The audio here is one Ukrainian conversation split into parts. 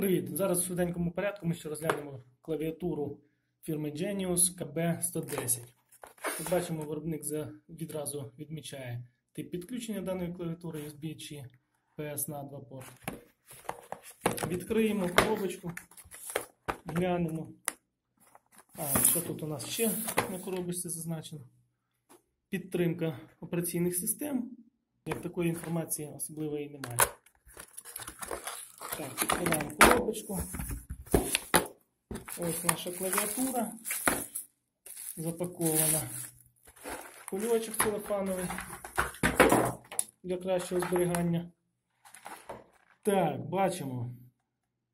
Привіт! Зараз в швиденькому порядку ми ще розглянемо клавіатуру фірми Genius KB110. Як бачимо, виробник відразу відмічає тип підключення даної клавіатури USB чи PS на 2 порт. Відкриємо коробочку, глянемо. А, що тут у нас ще на коробочці зазначено? Підтримка операційних систем. Як такої інформації особливої немає. Так, відкриваємо коробочку. Ось наша клавіатура запакована. Кульочок целофановий для кращого зберігання. Так, бачимо.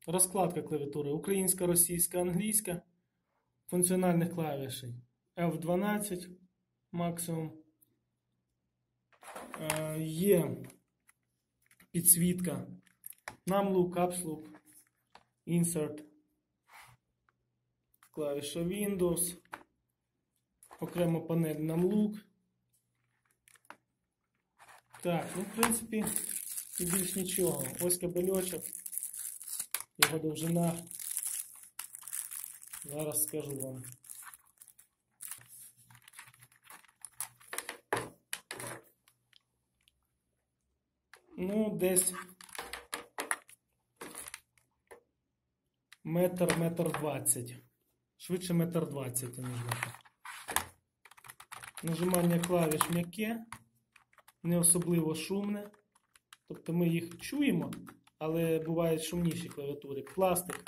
Розкладка клавіатури українська, російська, англійська. Функціональних клавішей F12 максимум. Е, Є підсвітка Numlook, Capslook, Insert, клавіша Windows, окремо панель Numlook. Так, ну, в принципі, і більш нічого. Ось кабельочок, його довжина. Зараз скажу вам. Ну, десь метр, метр двадцять. Швидше метр двадцять, ніж метр. Нажимання клавіш м'яке, не особливо шумне. Тобто ми їх чуємо, але бувають шумніші клавіатури. Пластик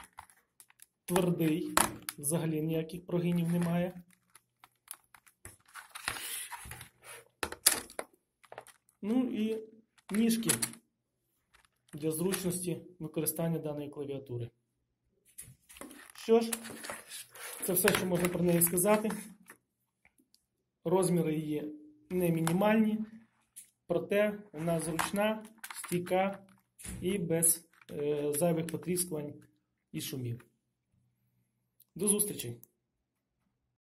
твердий, взагалі ніяких прогинів немає. Ну і ніжки для зручності використання даної клавіатури. Що ж, це все, що можна про неї сказати. Розміри її не мінімальні, проте вона зручна, стійка і без е, зайвих потріскувань і шумів. До зустрічі!